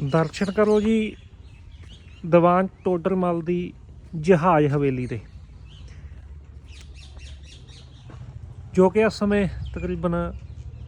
ਦਰਸ਼ਨ ਕਰੋ ਜੀ ਦੀਵਾਨ ਟੋਡਰਮਲ ਦੀ ਜਹਾਜ਼ ਹਵੇਲੀ 'ਤੇ। ਜੋ ਕਿ ਇਸ ਸਮੇਂ ਤਕਰੀਬਨ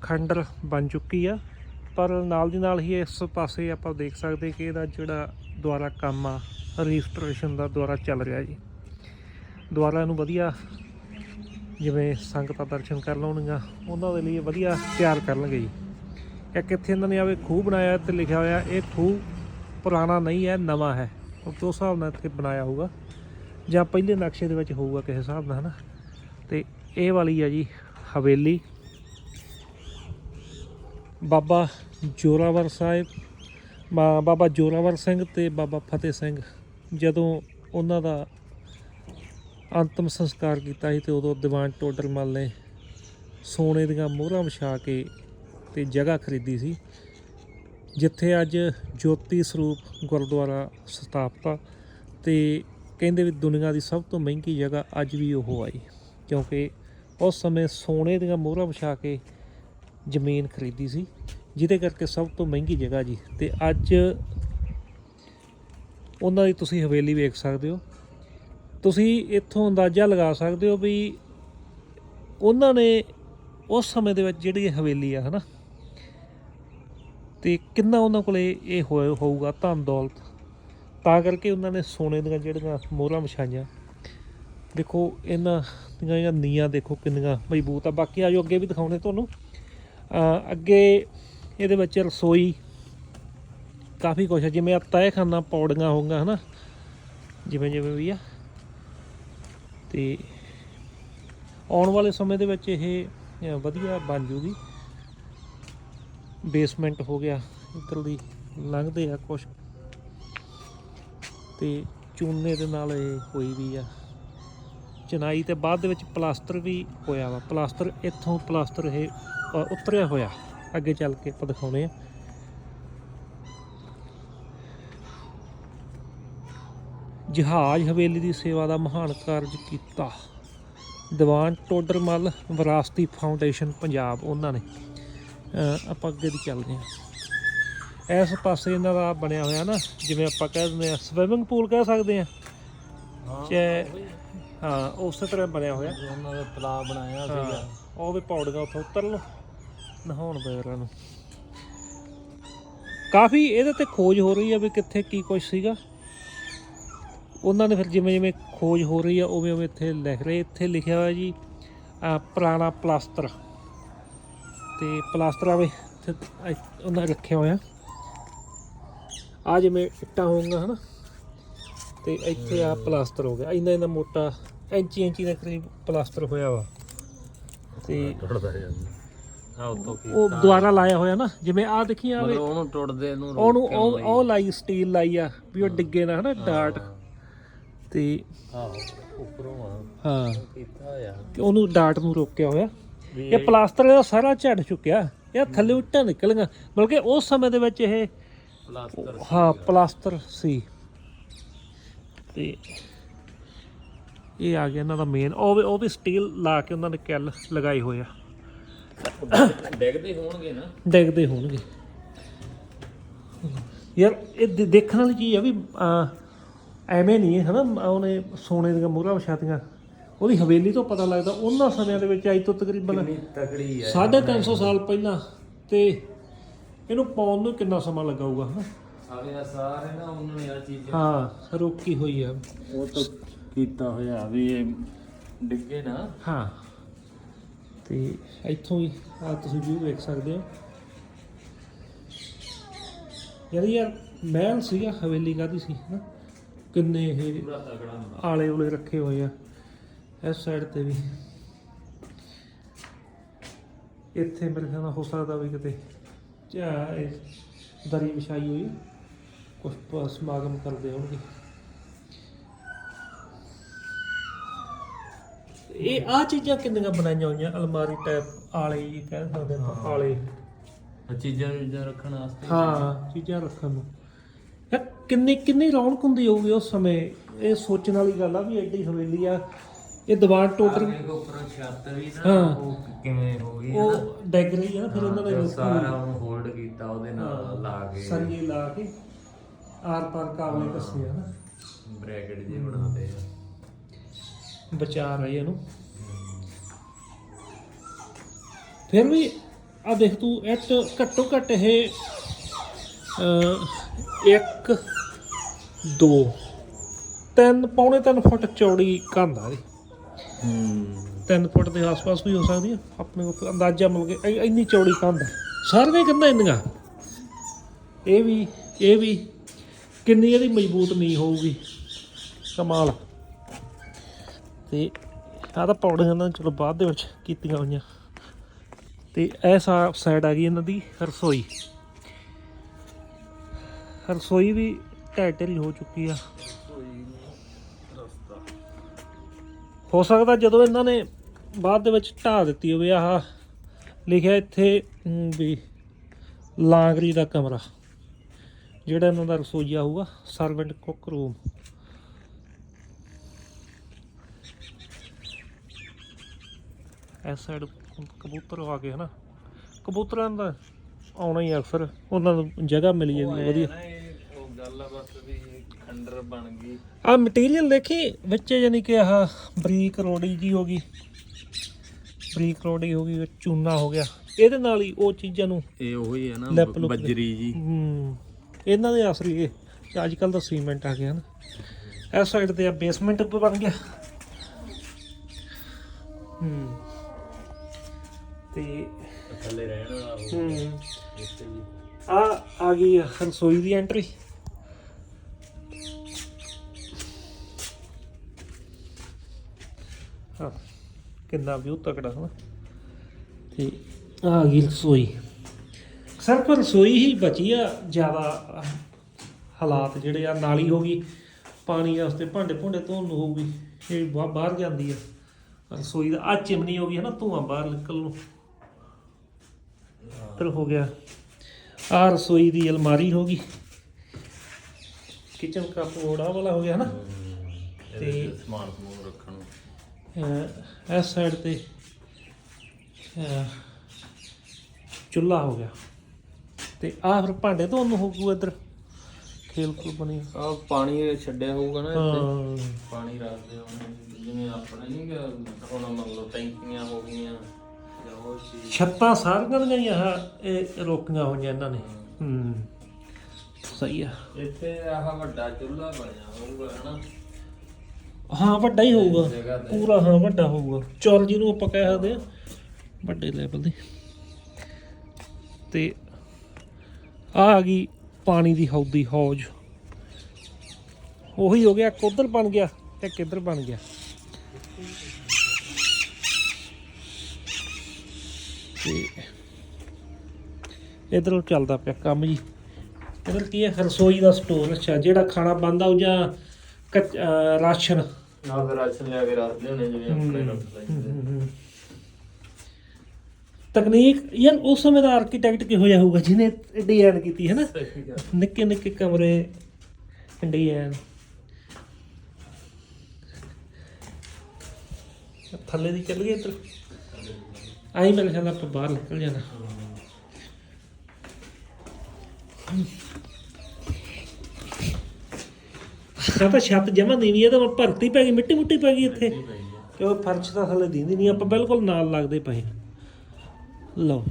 ਖੰਡਰ ਬਣ ਚੁੱਕੀ ਆ, ਪਰ ਨਾਲ ਦੀ ਨਾਲ ਹੀ ਇਸ ਪਾਸੇ ਆਪਾਂ ਦੇਖ ਸਕਦੇ ਕਿ ਇਹਦਾ ਜਿਹੜਾ ਦੁਆਰਾ ਕੰਮ ਆ ਰੀਸਟੋਰੇਸ਼ਨ ਦਾ ਦੁਆਰਾ ਚੱਲ ਰਿਹਾ ਜੀ। ਦੁਆਰਾ ਨੂੰ ਵਧੀਆ ਜਿਵੇਂ ਸੰਗਤਾਂ ਦਰਸ਼ਨ ਕਰ ਲਾਉਣਗੀਆਂ, ਉਹਨਾਂ ਦੇ ਲਈ ਵਧੀਆ ਤਿਆਰ ਕਰਨਗੇ ਜੀ। ਇੱਕ ਇੱਥੇ ਇਹਨਾਂ ਨੇ ਆਵੇ ਖੂਹ ਬਣਾਇਆ ਤੇ ਲਿਖਿਆ ਹੋਇਆ, ਇਹ ਖੂਹ ਪੁਰਾਣਾ ਨਹੀਂ ਹੈ, ਨਵਾਂ ਹੈ। ਉਹ ਉਸ ਹਿਸਾਬ ਨਾਲ ਇੱਥੇ ਬਣਾਇਆ ਹੋਊਗਾ। ਜਾਂ ਪਹਿਲੇ ਨਕਸ਼ੇ ਦੇ ਵਿੱਚ ਹੋਊਗਾ ਕਿਸੇ ਹਿਸਾਬ ਨਾਲ, ਹਨਾ? ਤੇ ਇਹ ਵਾਲੀ ਆ ਜੀ, ਹਵੇਲੀ। ਬਾਬਾ ਜੋਰਾਵਰ ਸਾਹਿਬ ਬਾ- ਬਾਬਾ ਜੋਰਾਵਰ ਸਿੰਘ ਤੇ ਬਾਬਾ ਫਤਿਹ ਸਿੰਘ, ਜਦੋਂ ਉਹਨਾਂ ਦਾ ਅੰਤਮ ਸੰਸਕਾਰ ਕੀਤਾ ਸੀ ਤੇ ਉਦੋਂ ਦੀਵਾਨ ਟੋਡਰ ਮੱਲ ਨੇ ਸੋਨੇ ਦੀਆਂ ਮੋਹਰਾਂ ਵਿਛਾ ਕੇ ਤੇ ਜਗ੍ਹਾ ਖਰੀਦੀ ਸੀ, ਜਿੱਥੇ ਅੱਜ ਜੋਤੀ ਸਰੂਪ ਗੁਰਦੁਆਰਾ ਸਥਾਪਿਤ ਆ ਤੇ ਕਹਿੰਦੇ ਵੀ ਦੁਨੀਆ ਦੀ ਸਭ ਤੋਂ ਮਹਿੰਗੀ ਜਗ੍ਹਾ ਅੱਜ ਵੀ ਉਹ ਆਈ, ਕਿਉਂਕਿ ਉਸ ਸਮੇਂ ਸੋਨੇ ਦੀਆਂ ਮੋਹਰਾਂ ਵਿਛਾ ਕੇ ਜ਼ਮੀਨ ਖਰੀਦੀ ਸੀ, ਜਿਹਦੇ ਕਰਕੇ ਸਭ ਤੋਂ ਮਹਿੰਗੀ ਜਗ੍ਹਾ ਜੀ। ਤੇ ਅੱਜ ਉਹਨਾਂ ਦੀ ਤੁਸੀਂ ਹਵੇਲੀ ਵੇਖ ਸਕਦੇ ਹੋ, ਤੁਸੀਂ ਇੱਥੋਂ ਅੰਦਾਜ਼ਾ ਲਗਾ ਸਕਦੇ ਹੋ ਵੀ ਉਹਨਾਂ ਨੇ ਉਸ ਸਮੇਂ ਦੇ ਵਿੱਚ ਜਿਹੜੀ ਹਵੇਲੀ ਆ, ਹਨਾ ਤੇ ਕਿੰਨਾ ਉਹਨਾਂ ਕੋਲੇ ਇਹ ਹੋਏ- ਹੋਊਗਾ ਧਨ ਦੌਲਤ? ਤਾਂ ਕਰਕੇ ਉਹਨਾਂ ਨੇ ਸੋਨੇ ਦੀਆਂ ਜਿਹੜੀਆਂ ਮੋਹਰਾਂ ਵਿਛਾਈਆਂ। ਦੇਖੋ, ਇਹਨਾਂ ਦੀਆਂ ਜਿਹੜੀਆਂ ਨੀਆਂ ਦੇਖੋ ਕਿੰਨੀਆਂ ਮਜ਼ਬੂਤ ਆ। ਬਾਕੀ ਆਜੋ ਅੱਗੇ ਵੀ ਦਿਖਾਉਣੇ ਤੁਹਾਨੂੰ। ਅੱਗੇ ਇਹਦੇ ਵਿੱਚ ਰਸੋਈ ਕਾਫੀ ਕੁਛ ਹੈ ਜਿਵੇਂ ਆ ਤਹਿਖਾਨਾ ਪੌੜੀਆਂ ਹੋਊਗਾ ਹਨਾ? ਜਿਵੇਂ ਜਿਵੇਂ ਵੀ ਆ। ਤੇ ਆਉਣ ਵਾਲੇ ਸਮੇਂ ਦੇ ਵਿੱਚ ਇਹ ਵਧੀਆ ਬਣ ਜੂਗੀ। ਬੇਸਮੈਂਟ ਹੋ ਗਿਆ, ਇੱਧਰ ਦੀ ਲੰਘਦੇ ਆ ਕੁਛ। ਤੇ ਚੂਨੇ ਦੇ ਨਾਲ ਇਹ ਹੋਈ ਵੀ ਆ। ਚਨਾਈ ਤੇ ਬਾਅਦ ਦੇ ਵਿੱਚ ਪਲਾਸਟਰ ਵੀ ਹੋਇਆ ਵਾ। ਪਲਾਸਟਰ ਇੱਥੋਂ ਪਲਾਸਟਰ ਇਹ ਉਤਰਿਆ ਹੋਇਆ। ਅੱਗੇ ਚੱਲ ਕੇ ਆਪਾਂ ਦਿਖਾਉਣੇ ਆ। ਜਹਾਜ਼ ਹਵੇਲੀ ਦੀ ਸੇਵਾ ਦਾ ਮਹਾਨ ਕਾਰਜ ਕੀਤਾ। ਦੀਵਾਨ ਟੋਡਰਮਲ ਵਿਰਾਸਤੀ ਫਾਊਂਡੇਸ਼ਨ, ਪੰਜਾਬ, ਉਹਨਾਂ ਨੇ। ਆਪਾਂ ਅੱਗੇ ਦੀ ਚੱਲਦੇ ਹਾਂ। ਇਸ ਪਾਸੇ ਇਹਨਾਂ ਦਾ ਬਣਿਆ ਹੋਇਆ ਨਾ ਜਿਵੇਂ ਆਪਾਂ ਕਹਿ ਦਿੰਦੇ ਆ ਸਵਿਮਿੰਗ ਪੂਲ ਕਹਿ ਸਕਦੇ ਆ। ਚਾਹੇ ਹਾਂ ਉਸੇ ਤਰ੍ਹਾਂ ਬਣਿਆ ਹੋਇਆ। ਉਹਨਾਂ ਦਾ ਤਲਾਬ ਬਣਾਇਆ ਹਾਂ, ਸੀਗਾ। ਉਹ ਵੀ ਪੌੜੀਆਂ ਉੱਥੋਂ ਉਤਰ ਲਓ ਨਹਾਉਣ ਵਗੈਰਾ ਨੂੰ। ਕਾਫੀ ਇਹਦੇ ਤੇ ਖੋਜ ਹੋ ਰਹੀ ਆ ਵੀ ਕਿੱਥੇ ਕੀ ਕੁਝ ਸੀਗਾ। ਉਹਨਾਂ ਨੇ ਫਿਰ ਜਿਵੇਂ ਜਿਵੇਂ ਖੋਜ ਹੋ ਰਹੀ ਆ ਉਵੇਂ ਉਵੇਂ ਇੱਥੇ ਲਿਖ ਰਹੇ ਇੱਥੇ ਲਿਖਿਆ ਹੋਇਆ ਜੀ ਪੁਰਾਣਾ ਪਲਾਸਟਰ। ਤੇ ਪਲਾਸਟਰ ਆਵੇ ਉਹਨਾਂ ਰੱਖਿਆ ਹੋਇਆ। ਆ ਜਿਵੇਂ ਇੱਟਾਂ ਹੋਊਗਾ ਹਨਾ? ਤੇ ਇੱਥੇ ਆ ਪਲਾਸਟਰ ਹੋ ਗਿਆ। ਇੰਨਾ ਇੰਨਾ ਮੋਟਾ ਇੰਚੀ ਇੰਚੀ ਦੇ ਕਰੀਬ ਪਲਾਸਟਰ ਹੋਇਆ ਵਾ। ਤੇ ਟੁੱਟਦਾ ਜਾਂਦਾ ਆ ਉਤੋਂ ਕੀ ਉਹ ਦੁਆਰਾ ਲਾਇਆ ਹੋਇਆ ਨਾ। ਜਿਵੇਂ ਆ ਦੇਖੀ ਆਵੇ ਮਤਲਬ ਉਹਨੂੰ ਟੁੱਟਦੇ ਨੂੰ ਉਹਨੂੰ ਉਹ। ਉਹ ਲਾਈ ਸਟੀਲ ਲਾਈ ਆ ਵੀ ਉਹ ਡਿੱਗੇ ਨਾ ਹਨਾ ਡਾਟ। ਤੇ ਆਹੋ ਉੱਪਰੋਂ ਆ। ਹਾਂ। ਕੀਤਾ ਹੋਇਆ। ਤੇ ਉਹਨੂੰ ਡਾਟ ਨੂੰ ਰੋਕਿਆ ਹੋਇਆ। ਇਹ ਪਲਾਸਟਰ ਇਹਦਾ ਸਾਰਾ ਝੜ ਚੁੱਕਿਆ। ਇਹ ਥੱਲੇ ਉੱਟਾਂ ਨਿਕਲੀਆਂ। ਬਲਕਿ ਉਸ ਸਮੇਂ ਦੇ ਵਿੱਚ ਇਹ ਪਲਾਸਟਰ ਹਾਂ ਪਲਾਸਟਰ ਸੀ। ਤੇ ਇਹ ਆ ਗਿਆ ਇਹਨਾਂ ਦਾ ਮੇਨ ਉਹ ਵੀ ਉਹ ਵੀ ਸਟੀਲ ਲਾ ਕੇ ਉਹਨਾਂ ਨੇ ਕਿੱਲ ਲਗਾਏ ਹੋਏ ਆ। ਡਿੱਗਦੇ ਹੋਣਗੇ ਨਾ। ਡਿੱਗਦੇ ਹੋਣਗੇ। ਯਾਰ ਇਹ ਦੇਖਣ ਵਾਲੀ ਚੀਜ਼ ਆ ਵੀ ਐਵੇਂ ਨਹੀਂ ਹੈ ਹਨਾ? ਉਹਨੇ ਸੋਨੇ ਦੀਆਂ ਮੋਹਰਾਂ ਵਿਛਾਤੀਆਂ। ਉਹਦੀ ਹਵੇਲੀ ਤੋਂ ਪਤਾ ਲੱਗਦਾ ਉਹਨਾਂ ਸਮਿਆਂ ਦੇ ਵਿੱਚ ਅੱਜ ਤੋਂ ਤਕਰੀਬਨ ਕਿੰਨੀ ਤਕੜੀ ਹੈ। 350 ਸਾਲ ਪਹਿਲਾਂ ਤੇ ਇਹਨੂੰ ਪਾਉਣ ਨੂੰ ਕਿੰਨਾ ਸਮਾਂ ਲੱਗਾ ਹਨਾ? ਸਾਰੇ ਆ ਸਾਰੇ ਨਾ ਉਹਨਾਂ ਨੇ ਆ ਚੀਜ਼ ਹਾਂ ਰੋਕੀ ਹੋਈ ਆ ਉਹ ਤਾਂ ਕੀਤਾ ਹੋਇਆ ਵੀ ਇਹ ਡਿੱਗੇ ਨਾ। ਹਾਂ। ਤੇ ਇੱਥੋਂ ਹੀ ਆ ਤੁਸੀਂ ਵੀ ਵੇਖ ਸਕਦੇ ਹੋ। ਯਾਰ ਯਾਰ ਮਹਿਲ ਸੀਗਾ ਹਵੇਲੀ ਕਾਦੀ ਸੀ ਨਾ ਕਿੰਨੇ ਇਹ ਆਲੇ ਉਲੇ ਰੱਖੇ ਹੋਏ ਆ। ਇਸ ਸਾਈਡ ਤੇ ਵੀ। ਇੱਥੇ ਮੇਰੇ ਖਿਆਲ ਨਾਲ ਹੋ ਸਕਦਾ ਵੀ ਕਿਤੇ ਚਾ ਦਰੀ ਵਿਛਾਈ ਹੋਈ ਕੁਝ ਸਮਾਗਮ ਕਰਦੇ ਹੋਣਗੇ। ਇਹ ਆ ਚੀਜ਼ਾਂ ਕਿੰਨੀਆਂ ਬਣਾਈਆਂ ਹੋਈਆਂ ਅਲਮਾਰੀ ਟਾਈਪ ਆਲੇ ਜੀ ਕਹਿ ਸਕਦੇ ਹਾਂ। ਆਲੇ। ਆ ਚੀਜ਼ਾਂ ਚੀਜ਼ਾਂ ਰੱਖਣ ਵਾਸਤੇ। ਹਾਂ ਚੀਜ਼ਾਂ ਰੱਖਣ ਨੂੰ। ਕਿੰਨੀ ਕਿੰਨੀ ਰੌਣਕ ਹੁੰਦੀ ਹੋਊਗੀ ਉਸ ਸਮੇਂ। ਇਹ ਸੋਚਣ ਵਾਲੀ ਗੱਲ ਆ ਵੀ ਐਡੀ ਹਵੇਲੀ ਆ ਇਹ ਦੀਵਾਰ ਟੋਟਲ ਆਗੇ ਉੱਪਰੋਂ ਛੱਤ ਵੀ ਨਾ ਹਾਂ। ਉਹ ਕਿਵੇਂ ਹੋ ਗਈ ਹੈ ਉਹ ਡੈਗ ਰਹੀ ਆ ਨਾ ਫਿਰ ਉਹਨਾਂ ਨੇ ਉਹ ਸਾਰਾ ਉਹਨੂੰ ਹੋਲਡ ਕੀਤਾ ਉਹਦੇ ਨਾਲ ਲਾ ਕੇ। ਸਰੀਏ ਲਾ ਕੇ ਆਰ ਪਾਰ ਕਾਬਲੇ ਕੱਸੇ ਆ ਨਾ। ਬ੍ਰੈਕਟ ਜੇ ਬਣਾਦੇ ਆ। ਬਚਾ ਰਹੇ ਇਹਨੂੰ। ਫਿਰ ਵੀ ਆ ਦੇਖ ਤੂੰ ਇਹ 'ਚ ਘੱਟੋ ਘੱਟ ਇਹ ਅ, ਇੱਕ ਦੋ ਤਿੰਨ ਪੌਣੇ ਤਿੰਨ ਫੁੱਟ ਚੌੜੀ ਕੰਧ ਆ ਇਹਦੀ ਹੂੰ। ਤਿੰਨ ਫੁੱਟ ਦੇ ਆਸ-ਪਾਸ ਵੀ ਹੋ ਸਕਦੀ ਆ ਆਪਣੇ ਕੋਲ ਅੰਦਾਜ਼ਾ ਮਿਲ ਕੇ ਇ- ਇੰਨੀ ਚੌੜੀ ਕੰਧ ਆ। ਸਾਰੀਆਂ ਕੰਧਾਂ ਇੰਨੀਆਂ। ਇਹ ਵੀ ਇਹ ਵੀ ਕਿੰਨੀ ਇਹਦੀ ਮਜ਼ਬੂਤ ਨਹੀਂ ਹੋਊਗੀ। ਕਮਾਲ। ਤੇ ਆਹ ਤਾਂ ਪੌੜੀਆਂ ਨਾਲ ਚਲੋ ਬਾਅਦ ਦੇ ਵਿੱਚ ਕੀਤੀਆਂ ਹੋਈਆਂ। ਤੇ ਇਹ ਸਾਈਡ ਆ ਗਈ ਇਹਨਾਂ ਦੀ ਰਸੋਈ। ਰਸੋਈ ਵੀ ਢਹਿ ਢੇਰੀ ਹੋ ਚੁੱਕੀ ਆ। ਹੋ ਸਕਦਾ ਜਦੋਂ ਇਹਨਾਂ ਨੇ ਬਾਅਦ ਦੇ ਵਿੱਚ ਢਾਹ ਦਿੱਤੀ ਹੋਵੇ ਆਹ ਲਿਖਿਆ ਇੱਥੇ ਵੀ ਲਾਂਗਰੀ ਦਾ ਕਮਰਾ, ਜਿਹੜਾ ਇਹਨਾਂ ਦਾ ਰਸੋਈਆ ਹੋਊਗਾ, ਸਰਵੈਂਟ ਕੁੱਕ ਰੂਮ। ਇਸ ਸਾਈਡ ਕਬੂਤਰ ਆ ਗਏ ਹਨਾ। ਕਬੂਤਰਾਂ ਦਾ ਆਉਣਾ ਹੀ ਅਕਸਰ, ਉਹਨਾਂ ਨੂੰ ਜਗ੍ਹਾ ਮਿਲੀ ਜਾਂਦੀ ਹੈ, ਵਧੀਆ। ਗੱਲ ਆ ਬਸ ਵੀ ਖੰਡਰ ਬਣ ਗਈ। ਆ ਮਟੀਰੀਅਲ ਦੇਖੀ? ਵਿੱਚ ਯਾਨੀ ਕਿ ਆਹ ਬਰੀਕ ਰੋੜੀ ਜੀ ਹੋ ਗਈ। ਬਰੀਕ ਰੋੜੀ ਹੋ ਗਈ ਚੂਨਾ ਹੋ ਗਿਆ। ਇਹਦੇ ਨਾਲ ਹੀ ਉਹ ਚੀਜ਼ਾਂ ਨੂੰ ਇਹ ਉਹੀ ਹੈ ਨਾ ਬੱਜਰੀ ਜੀ। ਹਮ, ਇਹਨਾਂ ਦੇ ਆਸਰੀ ਇਹ ਅੱਜ ਕੱਲ ਦਾ ਸੀਮੈਂਟ ਆ ਗਿਆ ਨਾ। ਇਸ ਸਾਈਡ ਤੇ ਆ ਬੇਸਮੈਂਟ ਬਣ ਗਿਆ। ਹੂੰ। ਤੇ ਥੱਲੇ ਰਹਿਣ ਵਾਲਾ ਉਹ ਹੂੰ। ਇੱਥੇ ਵੀ। ਆ ਆ ਗਈ ਆ ਰਸੋਈ ਦੀ ਐਂਟਰੀ ਹਾਂ। ਕਿੰਨਾ ਵਿਊ ਤਕੜਾ ਹੈ ਤੇ ਆ ਗਈ ਰਸੋਈ। ਸਿਰਫ ਰਸੋਈ ਹੀ ਬਚੀ ਆ ਜ਼ਿਆਦਾ ਹਾਲਾਤ ਜਿਹੜੇ ਆ ਨਾਲੀ ਹੋ ਗਈ। ਪਾਣੀ ਵਾਸਤੇ ਭਾਂਡੇ ਭੁੰਡੇ ਧੋਣ ਨੂੰ ਹੋਊਗੀ ਇਹ ਬਾਹਰ ਜਾਂਦੀ ਆ। ਰਸੋਈ ਦਾ ਆ ਚਿਮਨੀ ਹੋ ਗਈ ਹੈ ਨਾ ਧੂਆਂ ਬਾਹਰ ਨਿਕਲ ਨੂੰ। ਇੱਧਰ ਹੋ ਗਿਆ। ਆ ਰਸੋਈ ਦੀ ਅਲਮਾਰੀ ਹੋ ਗਈ। ਕਿਚਨ ਆ ਵਾਲਾ ਹੋ ਗਿਆ ਨਾ ਤੇ ਸਮਾਨ ਸਮੂਨ ਰੱਖਣ ਨੂੰ। ਇਸ ਸਾਈਡ ਤੇ ਚੁੱਲ੍ਹਾ ਹੋ ਗਿਆ। ਤੇ ਆ ਫਿਰ ਭਾਂਡੇ ਧੋਣ ਨੂੰ ਹੋਊਗਾ ਇੱਧਰ। ਖੇਲ ਕੋਲ ਬਣੀ। ਆ ਪਾਣੀ ਛੱਡਿਆ ਹੋਊਗਾ ਨਾ ਇੱਥੇ। ਪਾਣੀ ਰੱਖਦੇ ਹੋਣੇ ਜਿਵੇਂ ਆਪਣੇ ਨਹੀਂ ਗਾ ਹੁਣ ਮੰਨ ਲਓ ਟੈਂਕੀਆਂ ਹੋ ਗਈਆਂ ਜਾਂ ਹੋਰ ਚੀਜ਼। ਛੱਤਾਂ ਸਾਰੀਆਂ ਹੀ ਆਹ ਇਹ ਰੋਕੀਆਂ ਹੋਈਆਂ ਇਹਨਾਂ ਨੇ। ਹੂੰ। ਸਹੀ ਆ। ਇੱਥੇ ਆਹ ਵੱਡਾ ਚੁੱਲ੍ਹਾ ਬਣਿਆ ਹੋਊਗਾ ਹਨਾ। ਹਾਂ ਵੱਡਾ ਹੀ ਹੋਊਗਾ। ਪੂਰਾ ਹਾਂ ਵੱਡਾ ਹੋਊਗਾ। ਚੌਲ ਜਿਹਨੂੰ ਆਪਾਂ ਕਹਿ ਸਕਦੇ ਆ ਵੱਡੇ ਲੈਵਲ ਦੇ। ਤੇ ਆ ਆ ਗਈ ਪਾਣੀ ਦੀ ਹੌਦੀ ਹੌਜ। ਉਹੀ ਹੋ ਗਿਆ ਇੱਕ ਉੱਧਰ ਬਣ ਗਿਆ ਤੇ ਇੱਕ ਇੱਧਰ ਬਣ ਗਿਆ? ਤੇ ਇਧਰੋਂ ਚੱਲਦਾ ਪਿਆ ਕੰਮ ਜੀ। ਇਧਰ ਕੀ ਹੈ? ਰਸੋਈ ਦਾ ਸਟੋਰ ਅੱਛਾ ਜਿਹੜਾ ਖਾਣਾ ਬਣਦਾ ਉਹ ਜਾਂ ਕੱਚ- ਅਹ ਰਾਸ਼ਨ। ਨਾਲ ਫਿਰ ਰਾਸ਼ਨ ਲਿਆ ਕੇ ਰੱਖਦੇ ਹੋਣੇ ਜਿਵੇਂ ਆਪਣੇ ਰੱਖ ਲੈਂਦੇ ਤਕਨੀਕ ਯਾਰ ਉਸ ਸਮੇਂ ਦਾ ਆਰਕੀਟੈਕਟ ਕਿਹੋ ਜਿਹਾ ਹੋਊਗਾ ਜਿਹਨੇ ਡਿਜ਼ਾਈਨ ਕੀਤੀ ਹੈ ਨਾ ਸਹੀ ਗੱਲ। ਨਿੱਕੇ ਨਿੱਕੇ ਕਮਰੇ ਡਿਜ਼ਾਈਨ ਥੱਲੇ ਦੀ ਚੱਲ ਗਈ ਇੱਧਰ। ਆਈ ਮੇਰੇ ਖਿਆਲ ਆਪਾਂ ਬਾਹਰ ਨਿਕਲ ਜਾਣਾ। ਆ ਤਾਂ ਛੱਤ ਜਮਾ ਨੀਵੀਂ ਹੈ ਤਾਂ ਭਰਤੀ ਪੈ ਗਈ ਮਿੱਟੀ ਮੁੱਟੀ ਪੈ ਗਈ ਇੱਥੇ। ਕਿਉਂ ਫਰਸ਼ ਤਾਂ ਥੱਲੇ ਦੀਂਦੀ ਨਹੀਂ ਆਪਾਂ ਬਿਲਕੁਲ ਨਾਲ ਲੱਗਦੇ ਪਏ। ਲਓ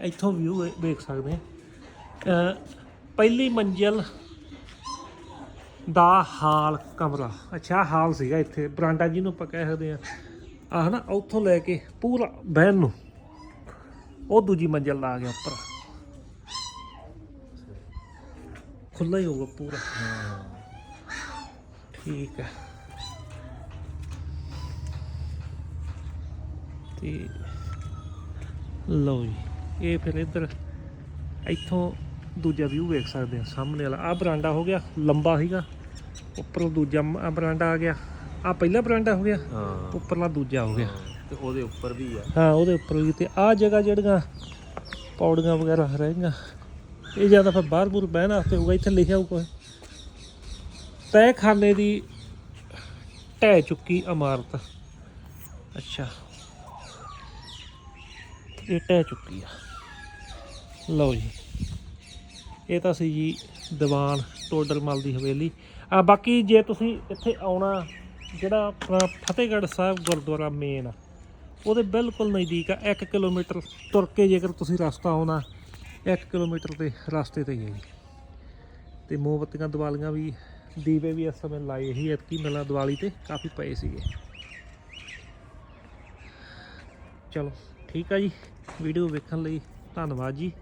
ਇੱਥੋਂ ਵਿਊ ਵੇਖ ਸਕਦੇ ਆ। ਪਹਿਲੀ ਮੰਜ਼ਿਲ ਦਾ ਹਾਲ ਕਮਰਾ। ਅੱਛਾ ਹਾਲ ਸੀਗਾ ਇੱਥੇ। ਬਰਾਂਡਾ ਜਿਹਨੂੰ ਆਪਾਂ ਕਹਿ ਸਕਦੇ ਆ। ਆਹ ਨਾ ਉੱਥੋਂ ਲੈ ਕੇ ਪੂਰਾ ਬਹਿਣ ਨੂੰ ਉਹ ਦੂਜੀ ਮੰਜ਼ਿਲ ਆ ਗਿਆ ਉੱਪਰ। ਖੁੱਲਾ ਹੀ ਹੋਊਗਾ ਪੂਰਾ। ਠੀਕ ਹੈ। ਤੇ ਲਓ ਜੀ ਇਹ ਫਿਰ ਇੱਧਰ ਇੱਥੋਂ ਦੂਜਾ ਵਿਊ ਵੇਖ ਸਕਦੇ ਆ ਸਾਹਮਣੇ ਵਾਲਾ। ਆ ਬਰਾਂਡਾ ਹੋ ਗਿਆ ਲੰਬਾ ਸੀਗਾ। ਉੱਪਰੋਂ ਦੂਜਾ ਮ- ਬਰਾਂਡਾ ਆ ਗਿਆ। ਆ ਪਹਿਲਾ ਬਰਾਂਡਾ ਹੋ ਗਿਆ ਹਾਂ। ਉੱਪਰਲਾ ਦੂਜਾ ਹੋ ਗਿਆ। ਤੇ ਉਹਦੇ ਉੱਪਰ ਵੀ ਆ। ਹਾਂ ਉਹਦੇ ਉੱਪਰ ਵੀ। ਤੇ ਆ ਜਗ੍ਹਾ ਜਿਹੜੀਆਂ ਪੌੜੀਆਂ ਵਗੈਰਾ ਰਹਿਗੀਆਂ ਇਹ ਜ਼ਿਆਦਾ ਫਿਰ ਬਾਹਰ ਬੂਰ ਬਹਿਣ ਵਾਸਤੇ ਹੋਊਗਾ ਇੱਥੇ ਲਿਖਿਆ ਹੋਊਗਾ। ਤਹਿਖਾਨੇ ਦੀ ਢਹਿ ਚੁੱਕੀ ਇਮਾਰਤ। ਅੱਛਾ। ਇਹ ਢਹਿ ਚੁੱਕੀ ਆ। ਲਓ ਜੀ। ਇਹ ਤਾਂ ਸੀ ਜੀ ਦੀਵਾਨ ਟੋਡਰਮਲ ਦੀ ਹਵੇਲੀ। ਆ, ਬਾਕੀ ਜੇ ਤੁਸੀਂ ਇੱਥੇ ਆਉਣਾ, ਜਿਹੜਾ ਆਪਣਾ ਫਤਿਹਗੜ੍ਹ ਸਾਹਿਬ ਗੁਰਦੁਆਰਾ ਮੇਨ ਆ, ਉਹਦੇ ਬਿਲਕੁਲ ਨਜ਼ਦੀਕ ਆ। 1 ਕਿਲੋਮੀਟਰ ਤੁਰ ਕੇ ਜੇਕਰ ਤੁਸੀਂ ਰਸਤਾ ਆਉਣਾ 1 ਕਿਲੋਮੀਟਰ ਦੇ ਰਸਤੇ ਤੇ ਹੀ ਹੈ ਜੀ। ਤੇ ਮੋਮਬੱਤੀਆਂ ਦੀਵਾਲੀਆਂ ਵੀ ਦੀਵੇ ਵੀ ਇਸ ਸਮੇਂ ਲਾਏ ਹੀ ਐਤਕੀ ਮੇਲਾ ਦੀਵਾਲੀ ਤੇ ਕਾਫੀ ਪਏ ਸੀਗੇ। ਚਲੋ, ਠੀਕ ਆ ਜੀ। ਵੀਡੀਓ ਵੇਖਣ ਲਈ ਧੰਨਵਾਦ ਜੀ।